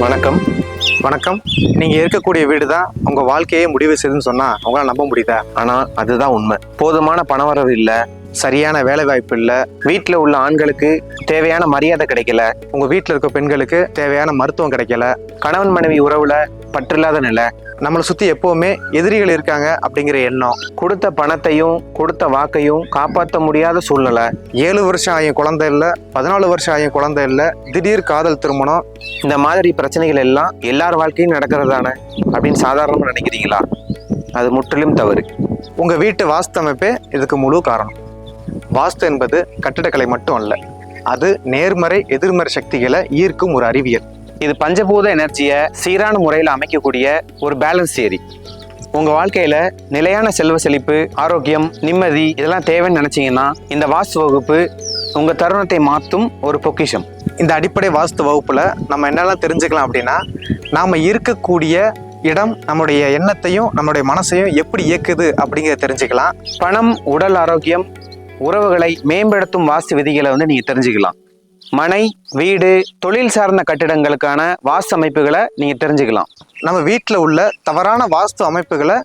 வணக்கம். வணக்கம். நீங்க இருக்கக்கூடிய வீடு தான் உங்க வாழ்க்கையே முடிவு செய்யுதுன்னு சொன்னா உங்களால நம்ப முடியுதா? ஆனா அதுதான் உண்மை. போதுமான பணவரவு இல்லை. சரியான வேலைவாய்ப்பு இல்லை. வீட்டில் உள்ள ஆண்களுக்கு தேவையான மரியாதை கிடைக்கல. உங்கள் வீட்டில் இருக்க பெண்களுக்கு தேவையான மருத்துவம் கிடைக்கல. கணவன் மனைவி உறவுல பற்றில்லாத நிலை. நம்மளை சுற்றி எப்போவுமே எதிரிகள் இருக்காங்க அப்படிங்கிற எண்ணம். கொடுத்த பணத்தையும் கொடுத்த வாக்கையும் காப்பாற்ற முடியாத சூழ்நிலை. ஏழு வருஷம் ஆகிய குழந்தை இல்லை பதினாலு வருஷம் ஆகிய குழந்தை இல்லை திடீர் காதல் திருமணம் இந்த மாதிரி பிரச்சனைகள் எல்லாம் எல்லார் வாழ்க்கையும் நடக்கிறதானே அப்படின்னு சாதாரணமாக நினைக்கிறீங்களா? அது முற்றிலும் தவறு. உங்கள் வீட்டு வாஸ்தமைப்பே இதுக்கு முழு காரணம். வாஸ்து என்பது கட்டிடக்கலை மட்டும் அல்ல. அது நேர்மறை எதிர்மறை சக்திகளை ஈர்க்கும் ஒரு அறிவியல். இது பஞ்சபூத எனர்ஜியை சீரான முறையில் அமைக்கக்கூடிய ஒரு பேலன்ஸ் தியரி உங்கள் வாழ்க்கையில் நிலையான செல்வ செழிப்பு ஆரோக்கியம் நிம்மதி இதெல்லாம் தேவைன்னு நினச்சிங்கன்னா இந்த வாஸ்து வகுப்பு உங்கள் தருணத்தை மாற்றும் ஒரு பொக்கிஷம். இந்த அடிப்படை வாஸ்து வகுப்பில் நம்ம என்னெல்லாம் தெரிஞ்சுக்கலாம் அப்படின்னா நாம் இருக்கக்கூடிய இடம் நம்முடைய எண்ணத்தையும் நம்முடைய மனசையும் எப்படி இயக்குது அப்படிங்கிறத தெரிஞ்சுக்கலாம். பணம் உடல் ஆரோக்கியம் உறவுகளை மேம்படுத்தும் வாஸ்து விதிகளை வந்து நீங்க தெரிஞ்சுக்கலாம். மனை வீடு தொழில் சார்ந்த கட்டிடங்களுக்கான வாஸ்து அமைப்புகளை நீங்க தெரிஞ்சுக்கலாம். நம்ம வீட்டில் உள்ள தவறான வாஸ்து அமைப்புகளை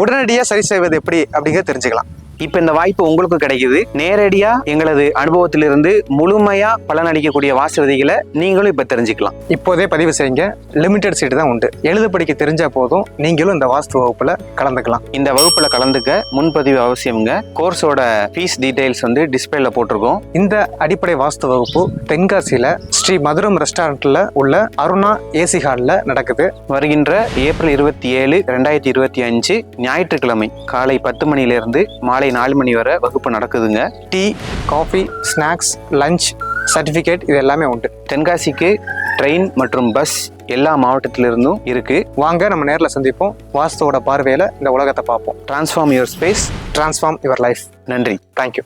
உடனடியாக சரி செய்வது எப்படி அப்படிங்கிறத தெரிஞ்சுக்கலாம். இப்போ இந்த வாய்ப்பு உங்களுக்கு கிடைக்குது. நேரடியா எங்களது அனுபவத்திலிருந்து முழுமையா பலனளிக்கக்கூடிய வாஸ்து விதிகளை நீங்களும் இப்ப தெரிஞ்சுக்கலாம். இப்போதே பதிவு செய்யுங்க. லிமிடெட் சீட்டு தான் உண்டு. எழுத படிக்க தெரிஞ்சா போதும். நீங்களும் இந்த வாஸ்து வகுப்புல கலந்துக்கலாம். இந்த வகுப்புல கலந்துக்க முன்பதிவு அவசியம்ங்க. கோர்ஸோட ஃபீஸ் டீடைல்ஸ் வந்து டிஸ்பிளேல போட்டிருக்கோம். இந்த அடிப்படை வாஸ்து வகுப்பு தென்காசியில ஸ்ரீ மதுரம் ரெஸ்டாரண்ட்ல உள்ள அருணா ஏசி ஹாலில் நடக்குது. வருகின்ற ஏப்ரல் இருபத்தி ஏழு ரெண்டாயிரத்தி இருபத்தி அஞ்சு ஞாயிற்றுக்கிழமை காலை பத்து மணியிலிருந்து மாலை நாலு மணி வரை வகுப்பு நடக்குதுங்க. Tea coffee snacks lunch certificate இது எல்லாமே உண்டு. தென்காசிக்கு ட்ரெயின் மற்றும் பஸ் எல்லா மாவட்டத்திலிருந்தும் இருக்கு. வாங்க நம்ம நேரில் சந்திப்போம். வாஸ்துவோட பார்வையில் இந்த உலகத்தை பார்ப்போம். Transform your space transform your life நன்றி. Thank you